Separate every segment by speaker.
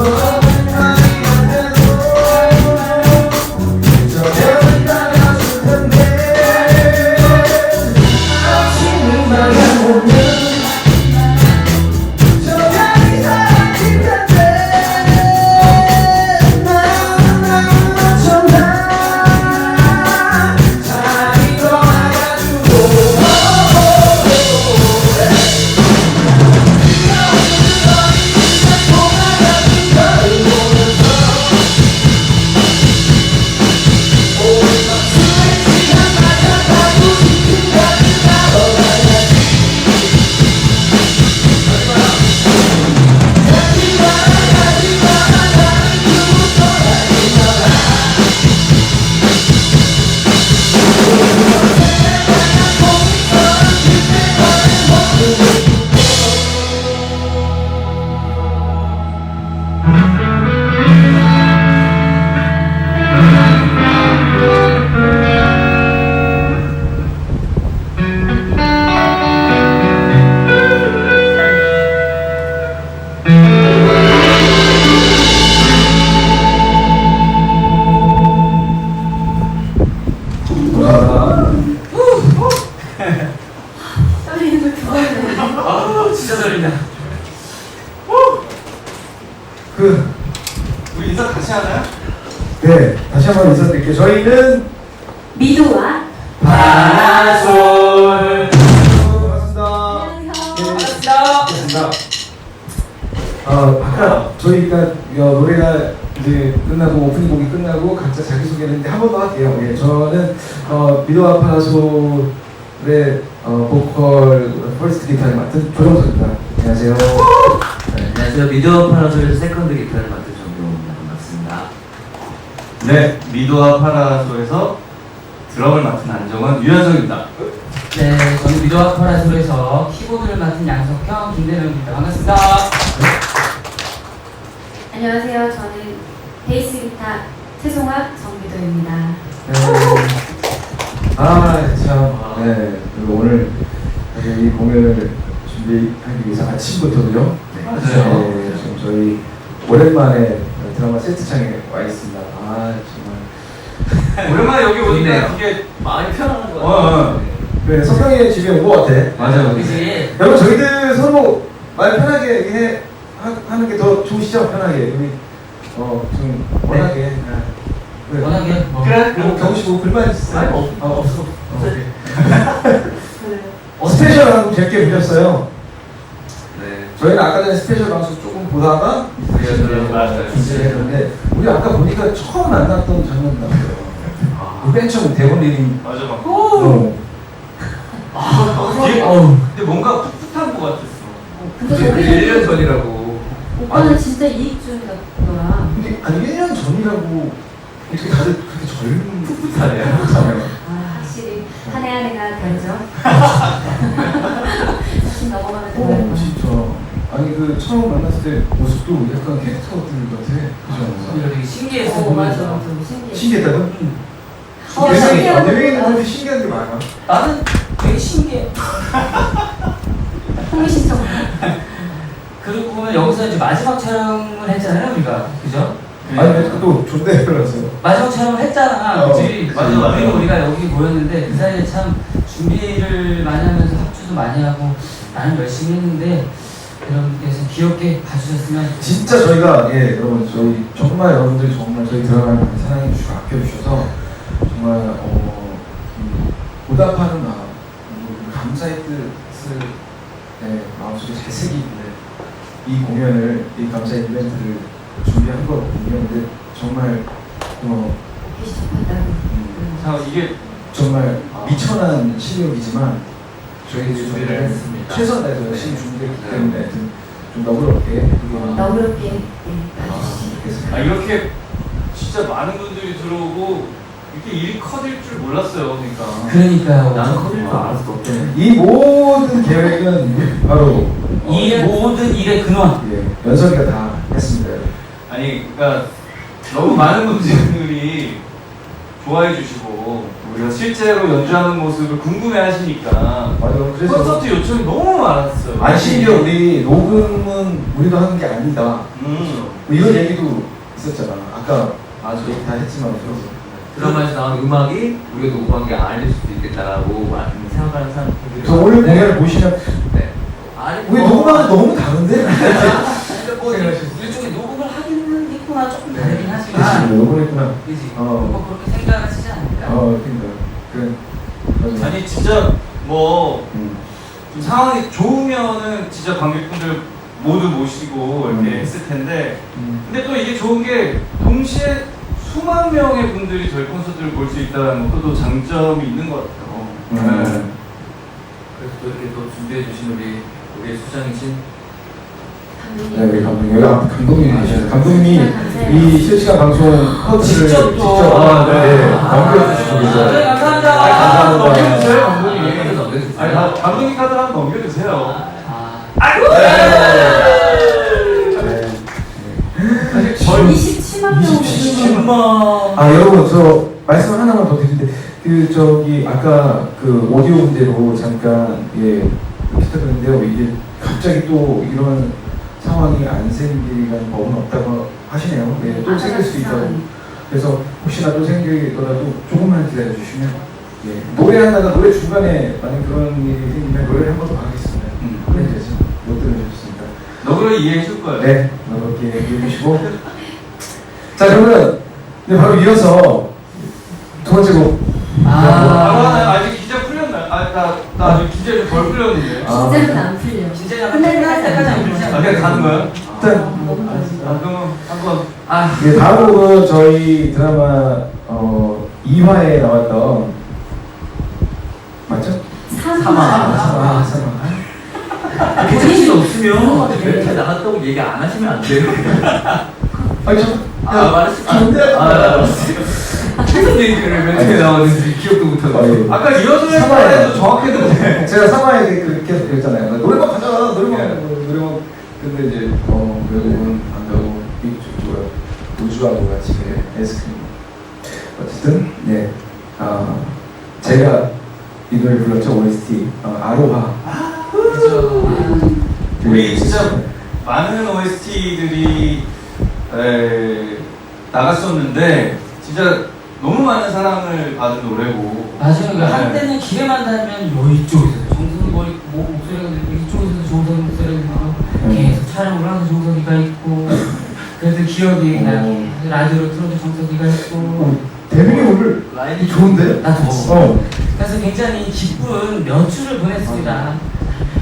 Speaker 1: Oh.
Speaker 2: 인사드릴게요. 저희는
Speaker 3: 미도와
Speaker 1: 파라솔.
Speaker 2: 반갑습니다.
Speaker 1: 반갑습니다.
Speaker 2: 반갑습니다. 어, 아까 저희가 어, 노래가 이제 끝나고 오프닝 곡이 끝나고 각자 자기소개를 했는데 한 번 더 할게요. 예, 저는 어, 미도와 파라솔의 어, 보컬 퍼스트 기타를 맡은 조정석입니다. 안녕하세요.
Speaker 4: 네, 안녕하세요. 미디어 파라솔에서 세컨드 기타를 맡은 정경호입니다. 반갑습니다.
Speaker 1: 네, 미도와 파라솔에서 드럼을 맡은 안정원 유현석입니다.
Speaker 5: 네, 저는 미도와 파라솔에서 키보드를 맡은 양석형 김대명입니다. 반갑습니다.
Speaker 3: 안녕하세요. 저는 베이스 기타 최송학 정미도입니다.
Speaker 2: 네. 아, 참. 네. 그리고 오늘 사실 이 공연을 준비하기 위해서 아침부터요. 네.
Speaker 1: 맞아요.
Speaker 2: 네, 지금 저희 오랜만에 드라마 세트장에 와 있습니다. 아, 정말.
Speaker 1: 오랜만에 여기 오니까. 되게
Speaker 4: 마음이 편안한 것
Speaker 1: 어, 어.
Speaker 2: 그래, 성경이 집에 온것 같아.
Speaker 1: 맞아요.
Speaker 5: 그지?
Speaker 2: 여러분, 저희들 서로 말 편하게 해, 하, 하는 게 더 좋으시죠? 편하게. 우리, 어, 좀, 워낙에. 네. 그래.
Speaker 5: 워낙에 뭐
Speaker 1: 그래?
Speaker 2: 그리고 경식 보고 글만 있어요.
Speaker 4: 아니, 없-
Speaker 2: 어, 없어. 어, 스페셜 방송 재밌게 보셨어요.
Speaker 4: 네.
Speaker 2: 저희는 아까 전에 스페셜 방송 조금 보다가
Speaker 1: 맞아요.
Speaker 2: 준비를 했는데 우리 아까 보니까 처음 만났던 장면 나왔어요.
Speaker 4: 아,
Speaker 2: 그맨 처음 대본 리딩.
Speaker 1: 맞아. 뒤에,
Speaker 5: 어우.
Speaker 1: 근데 뭔가 풋풋한 것 같았어.
Speaker 3: 근데
Speaker 4: 그
Speaker 3: 저기
Speaker 4: 1년 전이라고.
Speaker 3: 오빠는 진짜 이익주의였더라.
Speaker 2: 근데 아니 1년 전이라고 이렇게 다들 그렇게 젊은
Speaker 1: 풋풋하네요.
Speaker 2: 풋풋하네요.
Speaker 3: 아, 확실히 한 해 한 해가 다르죠. 사실 넘어가면
Speaker 2: 어,
Speaker 3: 되는
Speaker 2: 진짜. 아니 그 처음 만났을 때 모습도 약간 캐릭터들 같아. 그죠?
Speaker 5: 우리가 되게 신기했어
Speaker 3: 어, 맞아.
Speaker 5: 보면서.
Speaker 3: 좀 신기해.
Speaker 2: 신기했다고?
Speaker 3: 어,
Speaker 2: 내명이
Speaker 3: 신기하다.
Speaker 2: 내명이는 그렇게 신기한 게 많아.
Speaker 5: 나는 되게 신기해.
Speaker 3: 홍미신청.
Speaker 5: 그리고 보면 여기서 이제 마지막 촬영을 했잖아요, 우리가. 그죠?
Speaker 2: 아니 근데 또 존대를 하세요.
Speaker 5: 마지막 촬영을 했잖아.
Speaker 2: 어,
Speaker 5: 그치?
Speaker 1: 맞아,
Speaker 5: 그리고. 우리가 여기 모였는데 그 사이에 참 준비를 많이 하면서 합주도 많이 하고 나는 열심히 했는데 여러분께서 귀엽게 봐주셨으면
Speaker 2: 진짜 저희가 예 여러분 저희 정말 여러분들이 정말 저희 드라마를 많이 사랑해 주시고 아껴 주셔서 정말 어 음, 보답하는 마음 그리고 감사의 뜻을 네, 마음속에 잘 새기고 이 공연을 이 감사의 이벤트를 준비한 거거든요. 근데 정말 어. 음,
Speaker 1: 자, 이게
Speaker 2: 정말 미천한 실력이지만 저희들이
Speaker 4: 준비를
Speaker 2: 정말
Speaker 4: 했습니다.
Speaker 2: 최선 다해서 열심히
Speaker 4: 네.
Speaker 2: 준비했기
Speaker 4: 네.
Speaker 2: 때문에 좀 너그럽게
Speaker 3: 너그럽게 네, 봐주시지.
Speaker 2: 좋겠습니다.
Speaker 1: 아, 이렇게 진짜 많은 분들이 들어오고 이렇게 일이 커질 줄 몰랐어요. 그러니까.
Speaker 5: 그러니까요.
Speaker 4: 나는 커질 줄 알았어. 어때?
Speaker 2: 이 모든 계획은 바로
Speaker 5: 이
Speaker 2: 어,
Speaker 5: 모든 일의 근원.
Speaker 2: 예, 연석이가 다 했습니다.
Speaker 1: 아니, 그러니까 너무 많은 분들이 좋아해 주시고 우리가 실제로 연주하는 모습을 궁금해 하시니까
Speaker 2: 맞아. 그래서
Speaker 1: 콘서트 요청이 너무 많았어요.
Speaker 2: 아니 심지어 우리 녹음은 우리도 하는 게 아니다.
Speaker 1: 음.
Speaker 2: 뭐 이런 얘기도 있었잖아. 아까 아주 얘기 다 했지만 그래서
Speaker 4: 드라마에서 나온 음악이 우리가 녹음한 게 아닐 수도 있겠다라고 많이 생각하는 사람들이
Speaker 2: 저 오늘 공연을 보시면
Speaker 4: 네. 아니,
Speaker 2: 우리
Speaker 4: 뭐-
Speaker 2: 녹음하는 게 너무 다른데?
Speaker 5: 뭐 일종의 녹음을 하기는 했구나 조금 다르긴
Speaker 2: 그치,
Speaker 5: 하지만
Speaker 2: 녹음했구나.
Speaker 5: 그지
Speaker 2: 어.
Speaker 5: 뭐 그렇게 생각을 하시지 않을까
Speaker 2: 어, 그러니까 그래. 맞아.
Speaker 1: 아니 진짜 뭐
Speaker 2: 음.
Speaker 1: 좀 상황이 좋으면은 진짜 관객분들 모두 모시고 이렇게
Speaker 2: 음.
Speaker 1: 했을 텐데
Speaker 2: 음.
Speaker 1: 근데 또 이게 좋은 게 동시에 수만 명의 분들이 저희 콘서트를 볼 수 있다는 것도 장점이 있는 것 같아요.
Speaker 2: 음.
Speaker 4: 그래서 또 이렇게 또 준비해 주신 우리 우리 수장이신
Speaker 2: 네, 우리 감독님 여기 앞에 감독님이 계셔서 감독님이
Speaker 3: 감사해요.
Speaker 2: 이 실시간 방송 커트를
Speaker 5: 직접 또.
Speaker 2: 아, 네, 네.
Speaker 1: 아,
Speaker 2: 넘겨주시고
Speaker 5: 네,
Speaker 2: 계세요.
Speaker 5: 감사합니다.
Speaker 1: 한번
Speaker 2: 감사합니다.
Speaker 1: 넘겨주세요,
Speaker 4: 아, 넘겨주세요.
Speaker 1: 아니, 나 감독님 카드 한번 넘겨주세요.
Speaker 5: 아,
Speaker 2: 네.
Speaker 1: 사실 저희
Speaker 3: 27만 명
Speaker 2: 27만
Speaker 3: 보는 거.
Speaker 2: 아 여러분 저 말씀 하나만 더 드리는데 그 저기 아까 그 오디오 문제로 잠깐 예 부탁드렸는데요 이게 갑자기 또 이런 상황이 안 생기는 법은 없다고 하시네요. 예, 또 생길 수 있다고. 그래서 혹시나 또 생기더라도 조금만 기다려 주시면 예, 노래하다가 노래 중간에 만약 그런 일이 생기면 노래를 한번더 하겠습니다.
Speaker 1: 음.
Speaker 2: 그래 되죠.
Speaker 1: 너그러 이해해 줄 거예요.
Speaker 2: 네, 이렇게 해주시고. 자, 그러면 바로 이어서 두 번째 곡.
Speaker 1: 아,
Speaker 5: 아,
Speaker 1: 아 직 기자 풀렸나요? 아, 나, 나 아직 기자 좀덜 풀렸는데.
Speaker 2: 아.
Speaker 3: 진짜는 안 풀려.
Speaker 5: 진짜
Speaker 3: 끝날
Speaker 5: 끝날 때까지 안
Speaker 3: 때까지
Speaker 1: 아, 그냥 가는 거야?
Speaker 2: 일단
Speaker 1: 아, 그러면 한번.
Speaker 5: 아,
Speaker 2: 네, 다음 곡은 저희 드라마 어, 2화에 나왔던 맞죠?
Speaker 3: 사마.
Speaker 5: 사마.
Speaker 2: 아, 사마.
Speaker 4: 괜찮을 없으면 이렇게 나갔다고 얘기 안 하시면 안 돼요.
Speaker 2: 아니, 저,
Speaker 4: 아, 말했어.
Speaker 2: 근데-
Speaker 4: 아, 알았어. 무슨 얘기를 멘트에 나왔는지 기억도 못하고.
Speaker 2: 아, 예.
Speaker 1: 아까 이어서
Speaker 2: 사마예요.
Speaker 1: 했는데도 정확했는데.
Speaker 2: 제가 사마에 그렇게 그랬잖아요. 노래방 가자, 노래방, 노래방. 근데 이제 어 결국은 안 가고 이쪽으로 우주하고 같이 그 아이스크림. 어쨌든 네, 아 제가 이 노래 불렀죠 OST 어, 아로하.
Speaker 5: 그죠.
Speaker 1: 우리 진짜 많은 OST들이 나갔었는데 진짜 너무 많은 사랑을 받은 노래고
Speaker 5: 맞아요. 그
Speaker 1: 네.
Speaker 5: 한때는 다니면 요 이쪽에서 정선이 머리 뭐 목소리가 들리고 이쪽에서 정선이 목소리가 들리고
Speaker 2: 음.
Speaker 5: 계속 촬영을 하면서 정선이가 있고 그래서 기억이 나
Speaker 2: 어.
Speaker 5: 라디오로 틀어도 정선이가 있고
Speaker 2: 데뷔 오늘
Speaker 4: 라인이
Speaker 2: 좋은데?
Speaker 5: 나도 뭐.
Speaker 2: 어.
Speaker 5: 그래서 굉장히 기쁜 몇 주를 보냈습니다.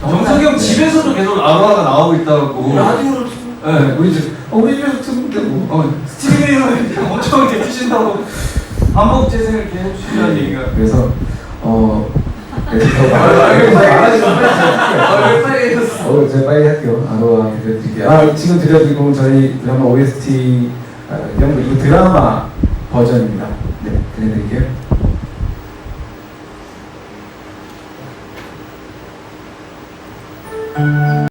Speaker 1: 정석이 형 집에서도 계속 아로하가 나오고 있다고
Speaker 5: 라디오를
Speaker 1: 네.
Speaker 2: 우리 집 어, 우리 집에서 듣는 게 뭐.
Speaker 1: 어, 스트리밍을 엄청 이렇게 드신다고 반복 재생을 이렇게 해주시는 얘기가
Speaker 2: 그래서 어. 그래서 더
Speaker 1: 아,
Speaker 2: 말하지 말하지
Speaker 1: 아? 어,
Speaker 2: 제가 빨리 할게요. 아로하 들려드릴게요. 아, 지금 곡은 저희 드라마 OST 아, 이런 거 이거 드라마 버전입니다. Delege.